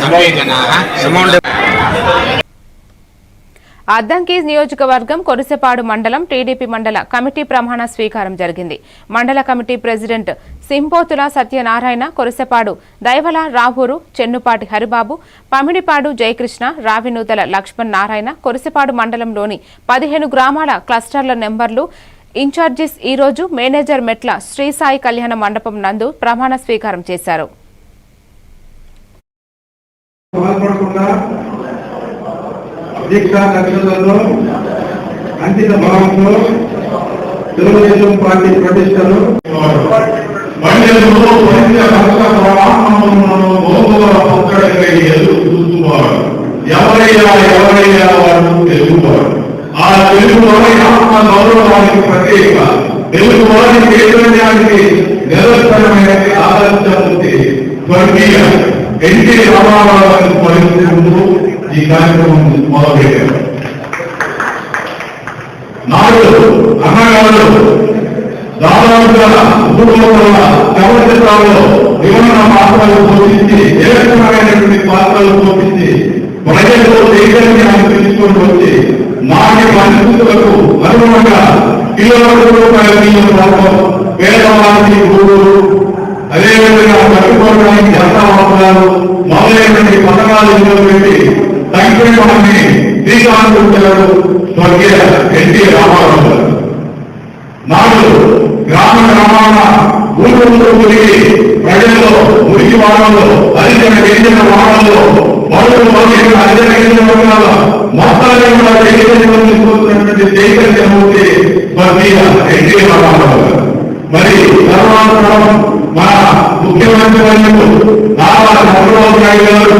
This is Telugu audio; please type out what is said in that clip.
అద్దంకీజ్ అద్దంకి నియోజకవర్గం కొరిసెపాడు మండలం టీడీపీ మండల కమిటీ ప్రమాణ స్వీకారం జరిగింది. మండల కమిటీ ప్రెసిడెంట్ సింపోతుల సత్యనారాయణ కొరిసెపాడు దైవల రావూరు చెన్నుపాటి హరిబాబు పమిడిపాడు జయకృష్ణ రావినూతల లక్ష్మణ్ నారాయణ కొరిసెపాడు మండలంలోని పదిహేను గ్రామాల క్లస్టర్ల నెంబర్లు ఇన్ఛార్జీస్ ఈ రోజు మేనేజర్ మెట్ల శ్రీసాయి కళ్యాణ మండపం నందు ప్రమాణ స్వీకారం చేశారు. బాధపడకుండా దీక్షా నక్షత్రంలో అంకిత భావంతో తెలుగుదేశం పార్టీ ప్రతిష్టలు. మండలంలో ఎవరయ్యా ఎవరయ్యా వాడు తెలుగువాడు ఆ తెలుగు ఆత్మ గౌరవానికి ప్రత్యేక. చైతన్యానికి నిరంతరమైన ఆదర్శమూర్తి స్వర్గీయ ఎన్టీ రామారావు గారి స్మరించుకుంటూ ఈ కార్యక్రమం మొదలుపెట్టారు? నాడు అన్నగారు దాదాపుగా కుటుంబంలో చిత్రాల్లో వివరణ పాత్రలు పోషించి ఏకమైనటువంటి పాత్రలు పోషించి ప్రజలకు చైతన్యం అనిపించుకొని వచ్చి నాటి పరిస్థితులకు అనుగుణంగా కిలోమీటర్ రూపాయల బియ్యం పేదవారికి గురువులు అదేవిధంగా కట్టుకోవడానికి జనతా మొదలైనటువంటి పథకాలు ఇందులో పెట్టి సంక్షేమాన్ని శ్రీకాంతించారు స్వర్గీయ ఎన్టీ రామారావు గారు. నాడు గ్రామ గ్రామాల ఊళ్ళో తిరిగి ప్రజల్లో మురికి వారంలో హరిజన గిరిజన వారంలో మరుగు హరిజన గిరిజన వర్గాల మొత్తాన్ని కూడా చైతన్యం తీసుకొస్తున్నటువంటి చైతన్యమూర్తి స్వర్గీయ ఎన్టీ రామారావు గారు. మరి తర్వాత మన ముఖ్యమంత్రి వర్యులు నారా చంద్రబాబు నాయుడు గారు